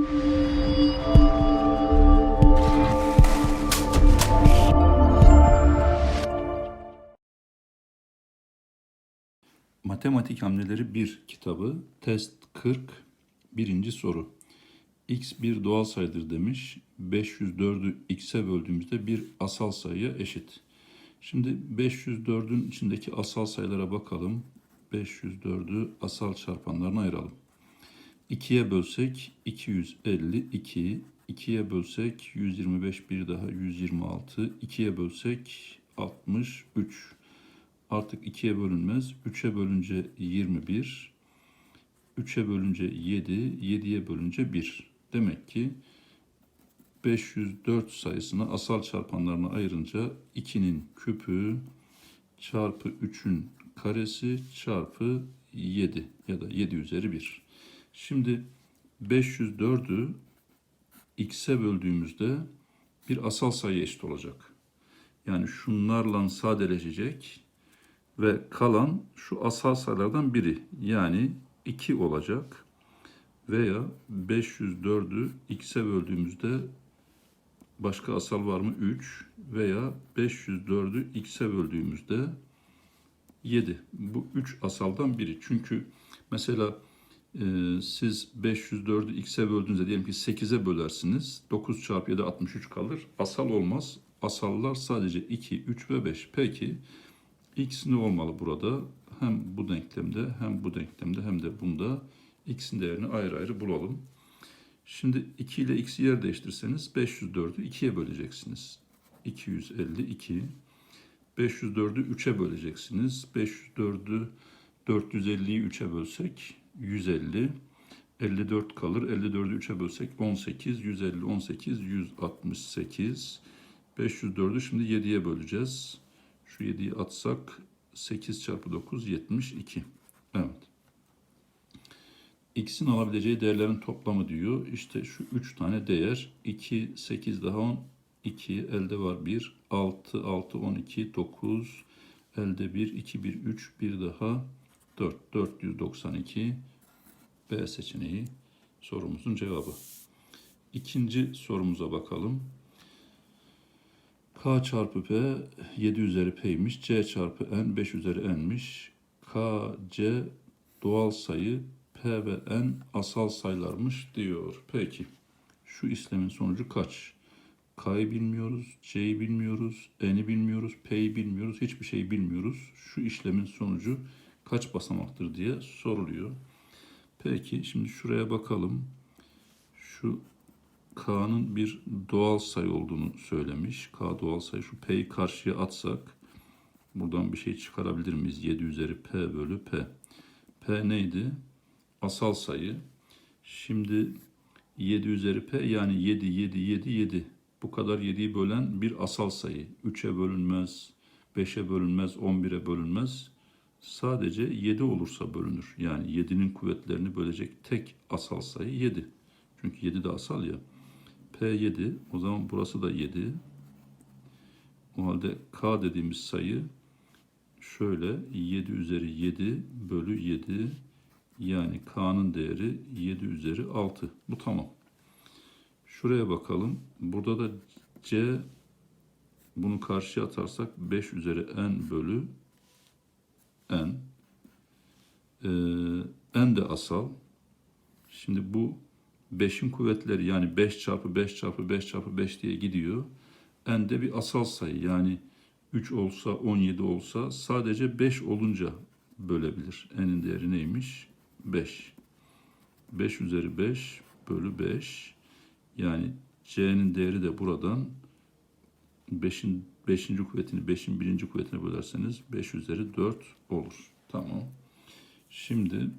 Matematik Hamleleri 1 kitabı test 40 birinci soru. x bir doğal sayıdır demiş. 504'ü x'e böldüğümüzde bir asal sayıya eşit. Şimdi 504'ün içindeki asal sayılara bakalım. 504'ü asal çarpanlarına ayıralım. 2'ye bölsek 252, 2'ye bölsek 125 bir daha 126, 2'ye bölsek 63. Artık 2'ye bölünmez. 3'e bölünce 21. 3'e bölünce 7. 7'ye bölünce 1. Demek ki 504 sayısını asal çarpanlarına ayırınca 2'nin küpü çarpı 3'ün karesi çarpı 7 ya da 7 üzeri 1. Şimdi 504'ü x'e böldüğümüzde bir asal sayı eşit olacak. Yani şunlarla sadeleşecek ve kalan şu asal sayılardan biri yani 2 olacak veya 504'ü x'e böldüğümüzde başka asal var mı 3 veya 504'ü x'e böldüğümüzde 7. Bu 3 asaldan biri. Çünkü mesela e, siz 504'ü x'e böldüğünüzde diyelim ki 8'e bölersiniz. 9 çarpı 7 63 kalır. Asal olmaz. Asallar sadece 2, 3 ve 5. Peki x ne olmalı burada? Hem bu denklemde hem bu denklemde hem de bunda x'in değerini ayrı ayrı bulalım. Şimdi 2 ile x'i yer değiştirseniz 504'ü 2'ye böleceksiniz. 252. 504'ü 3'e böleceksiniz. 504'ü 450'yi 3'e bölsek 150. 54 kalır. 54'ü 3'e bölsek 18. 150, 18, 168. 504'ü şimdi 7'ye böleceğiz. Şu 7'yi atsak 8 çarpı 9 72. Evet. X'in alabileceği değerlerin toplamı diyor. İşte şu 3 tane değer. 2, 8 daha 10, 2, elde var 1, 6, 6, 12, 9, elde 1, 2, 1, 3, 1 daha 4, 492. B seçeneği sorumuzun cevabı. İkinci sorumuza bakalım. K çarpı P 7 üzeri P'ymiş. C çarpı N 5 üzeri N'miş. K, C doğal sayı P ve N asal sayılarmış diyor. Peki şu işlemin sonucu kaç? K'yı bilmiyoruz, C'yi bilmiyoruz, N'i bilmiyoruz, P'yi bilmiyoruz, hiçbir şeyi bilmiyoruz. Şu işlemin sonucu kaç basamaktır diye soruluyor. Peki şimdi şuraya bakalım. Şu K'nın bir doğal sayı olduğunu söylemiş. K doğal sayı. Şu P'yi karşıya atsak buradan bir şey çıkarabilir miyiz? 7 üzeri P bölü P. P neydi? Asal sayı. Şimdi 7 üzeri P yani 7, 7, 7, 7. Bu kadar 7'yi bölen bir asal sayı. 3'e bölünmez, 5'e bölünmez, 11'e bölünmez. Sadece 7 olursa bölünür. Yani 7'nin kuvvetlerini bölecek tek asal sayı 7. Çünkü 7 de asal ya. P7 o zaman burası da 7. O halde K dediğimiz sayı şöyle 7 üzeri 7 bölü 7 yani K'nın değeri 7 üzeri 6. Bu tamam. Şuraya bakalım. Burada da C bunu karşıya atarsak 5 üzeri n bölü n. Ee, n de asal. Şimdi bu 5'in kuvvetleri yani 5 çarpı 5 çarpı 5 çarpı 5 diye gidiyor. n de bir asal sayı yani 3 olsa 17 olsa sadece 5 olunca bölebilir. n'in değeri neymiş? 5. 5 üzeri 5 bölü 5 yani c'nin değeri de buradan 5'in 5. kuvvetini 5'in 1. kuvvetine bölerseniz 5 üzeri 4 olur. Tamam. Şimdi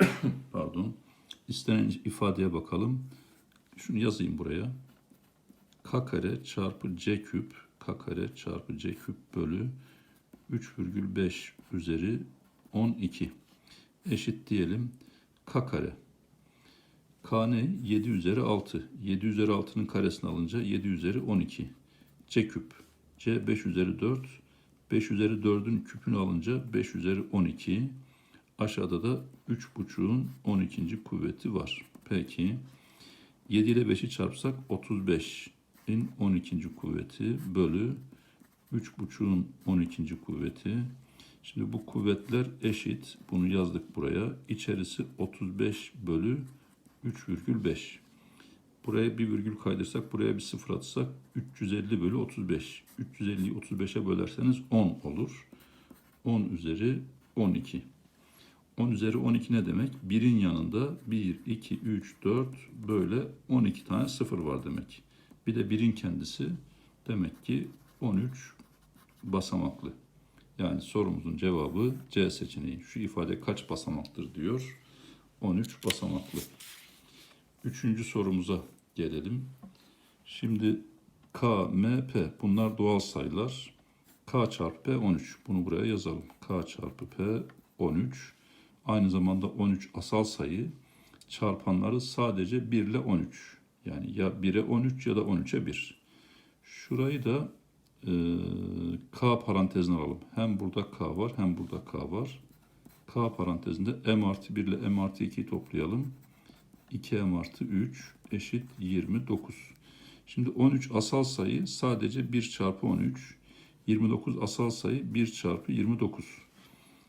pardon istenen ifadeye bakalım. Şunu yazayım buraya. K kare çarpı C küp K kare çarpı C küp bölü 3,5 üzeri 12 eşit diyelim K kare. K ne? 7 üzeri 6. 7 üzeri 6'nın karesini alınca 7 üzeri 12. C küp. C 5 üzeri 4. 5 üzeri 4'ün küpünü alınca 5 üzeri 12 Aşağıda da 3,5'un 12. kuvveti var. Peki 7 ile 5'i çarpsak 35'in 12. kuvveti bölü 3,5'un 12. kuvveti. Şimdi bu kuvvetler eşit. Bunu yazdık buraya. İçerisi 35 bölü 3,5. Buraya bir virgül kaydırsak, buraya bir sıfır atsak 350 bölü 35. 350'yi 35'e bölerseniz 10 olur. 10 üzeri 12. 10 üzeri 12 ne demek? 1'in yanında 1, 2, 3, 4 böyle 12 tane sıfır var demek. Bir de 1'in kendisi demek ki 13 basamaklı. Yani sorumuzun cevabı C seçeneği. Şu ifade kaç basamaktır diyor. 13 basamaklı. Üçüncü sorumuza gelelim. Şimdi K, M, P bunlar doğal sayılar. K çarpı P 13. Bunu buraya yazalım. K çarpı P 13. Aynı zamanda 13 asal sayı. Çarpanları sadece 1 ile 13. Yani ya 1'e 13 ya da 13'e 1. Şurayı da e, K parantezine alalım. Hem burada K var hem burada K var. K parantezinde M artı 1 ile M artı 2'yi toplayalım. 2M artı 3 eşit 29. Şimdi 13 asal sayı sadece 1 çarpı 13. 29 asal sayı 1 çarpı 29.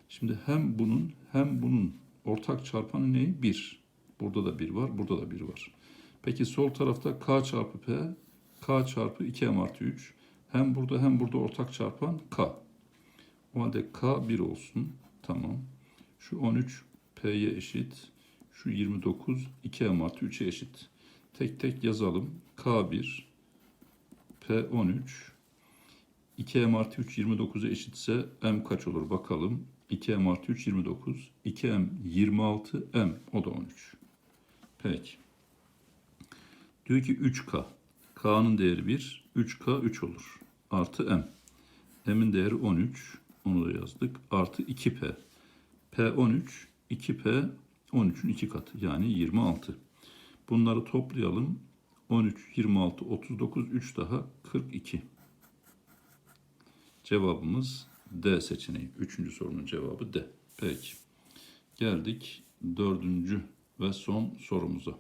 Şimdi hem bunun hem bunun ortak çarpanı ne? 1. Burada da 1 var, burada da 1 var. Peki sol tarafta K çarpı P, K çarpı 2M artı 3. Hem burada hem burada ortak çarpan K. O halde K 1 olsun. Tamam. Şu 13 P'ye eşit. Şu 29 2M artı 3'e eşit. Tek tek yazalım. K1 P13 2M artı 3 29'a eşitse M kaç olur bakalım. 2M artı 3 29. 2M 26 M o da 13. Peki. Diyor ki 3K. K'nın değeri 1. 3K 3 olur. Artı M. M'in değeri 13. Onu da yazdık. Artı 2P. P13 2P 13'ün 2 katı yani 26. Bunları toplayalım. 13, 26, 39, 3 daha 42. Cevabımız D seçeneği. Üçüncü sorunun cevabı D. Peki. Geldik dördüncü ve son sorumuza.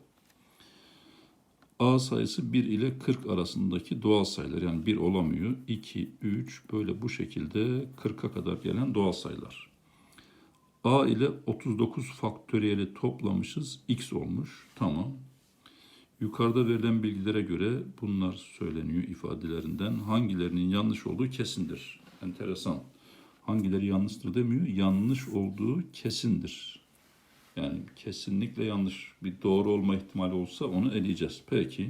A sayısı 1 ile 40 arasındaki doğal sayılar. Yani 1 olamıyor. 2, 3 böyle bu şekilde 40'a kadar gelen doğal sayılar. A ile 39 faktöriyeli toplamışız. X olmuş. Tamam. Yukarıda verilen bilgilere göre bunlar söyleniyor ifadelerinden. Hangilerinin yanlış olduğu kesindir. Enteresan. Hangileri yanlıştır demiyor. Yanlış olduğu kesindir. Yani kesinlikle yanlış bir doğru olma ihtimali olsa onu eleyeceğiz. Peki.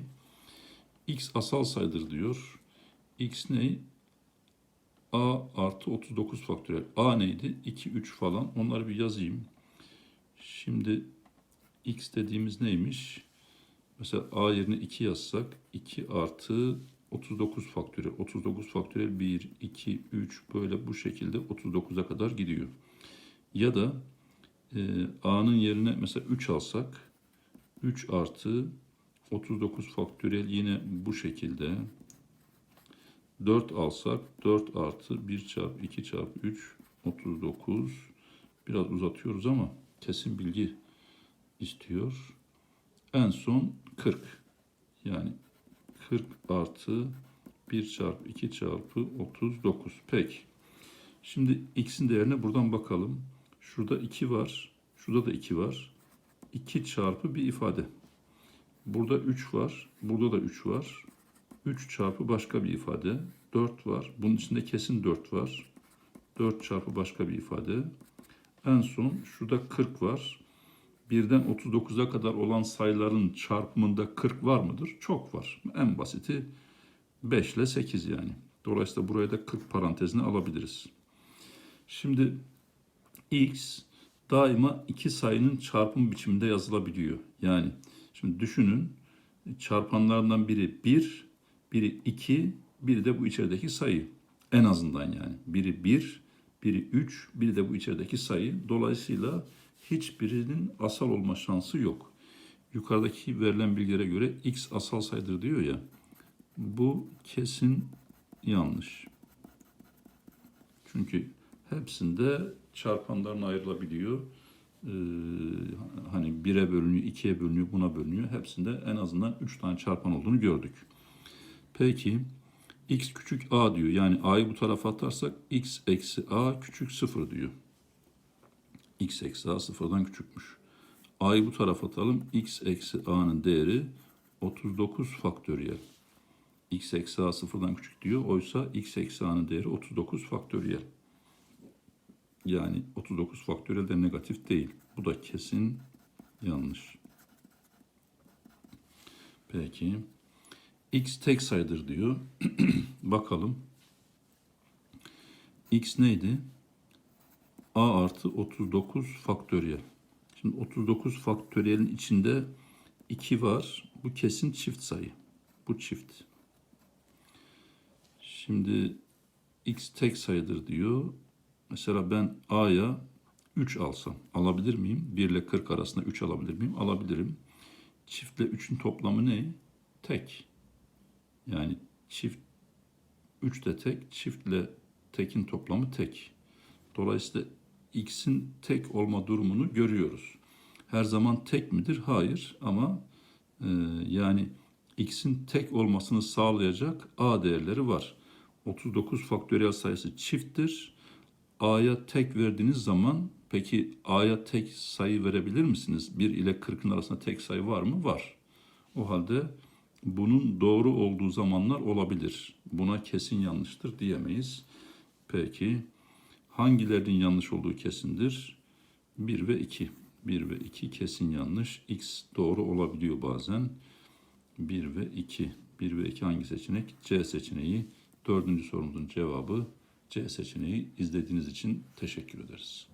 X asal sayıdır diyor. X ne? A artı 39 faktöriyel. A neydi? 2, 3 falan. Onları bir yazayım. Şimdi X dediğimiz neymiş? Mesela A yerine 2 yazsak 2 artı 39 faktöriyel. 39 faktöriyel 1, 2, 3 böyle bu şekilde 39'a kadar gidiyor. Ya da e, A'nın yerine mesela 3 alsak 3 artı 39 faktöriyel yine bu şekilde 4 alsak 4 artı 1 çarpı 2 çarpı 3 39 biraz uzatıyoruz ama kesin bilgi istiyor. En son 40 yani 40 artı 1 çarpı 2 çarpı 39 peki. Şimdi x'in değerine buradan bakalım. Şurada 2 var. Şurada da 2 var. 2 çarpı bir ifade. Burada 3 var. Burada da 3 var. 3 çarpı başka bir ifade. 4 var. Bunun içinde kesin 4 var. 4 çarpı başka bir ifade. En son şurada 40 var. Birden 39'a kadar olan sayıların çarpımında 40 var mıdır? Çok var. En basiti 5 ile 8 yani. Dolayısıyla buraya da 40 parantezine alabiliriz. Şimdi x daima iki sayının çarpım biçiminde yazılabiliyor. Yani şimdi düşünün çarpanlarından biri 1, biri 2, biri de bu içerideki sayı. En azından yani. Biri 1, biri 3, biri de bu içerideki sayı. Dolayısıyla hiçbirinin asal olma şansı yok. Yukarıdaki verilen bilgilere göre x asal sayıdır diyor ya. Bu kesin yanlış. Çünkü hepsinde çarpanlarına ayrılabiliyor. Ee, hani 1'e bölünüyor, 2'ye bölünüyor, buna bölünüyor. Hepsinde en azından 3 tane çarpan olduğunu gördük. Peki x küçük a diyor. Yani a'yı bu tarafa atarsak x eksi a küçük 0 diyor. x eksi a sıfırdan küçükmüş. a'yı bu tarafa atalım. x eksi a'nın değeri 39 faktöriyel. x eksi a sıfırdan küçük diyor. Oysa x eksi a'nın değeri 39 faktöriyel. Yani 39 faktöriyel de negatif değil. Bu da kesin yanlış. Peki. X tek sayıdır diyor. Bakalım. X neydi? A artı 39 faktöriyel. Şimdi 39 faktöriyelin içinde 2 var. Bu kesin çift sayı. Bu çift. Şimdi X tek sayıdır diyor. Mesela ben A'ya 3 alsam alabilir miyim? 1 ile 40 arasında 3 alabilir miyim? Alabilirim. Çiftle 3'ün toplamı ne? Tek. Yani çift 3 de tek, çiftle tekin toplamı tek. Dolayısıyla x'in tek olma durumunu görüyoruz. Her zaman tek midir? Hayır ama e, yani x'in tek olmasını sağlayacak a değerleri var. 39 faktöriyel sayısı çifttir. A'ya tek verdiğiniz zaman peki A'ya tek sayı verebilir misiniz? 1 ile 40'ın arasında tek sayı var mı? Var. O halde bunun doğru olduğu zamanlar olabilir. Buna kesin yanlıştır diyemeyiz. Peki hangilerinin yanlış olduğu kesindir? 1 ve 2. 1 ve 2 kesin yanlış. X doğru olabiliyor bazen. 1 ve 2. 1 ve 2 hangi seçenek? C seçeneği. Dördüncü sorumuzun cevabı C seçeneği. İzlediğiniz için teşekkür ederiz.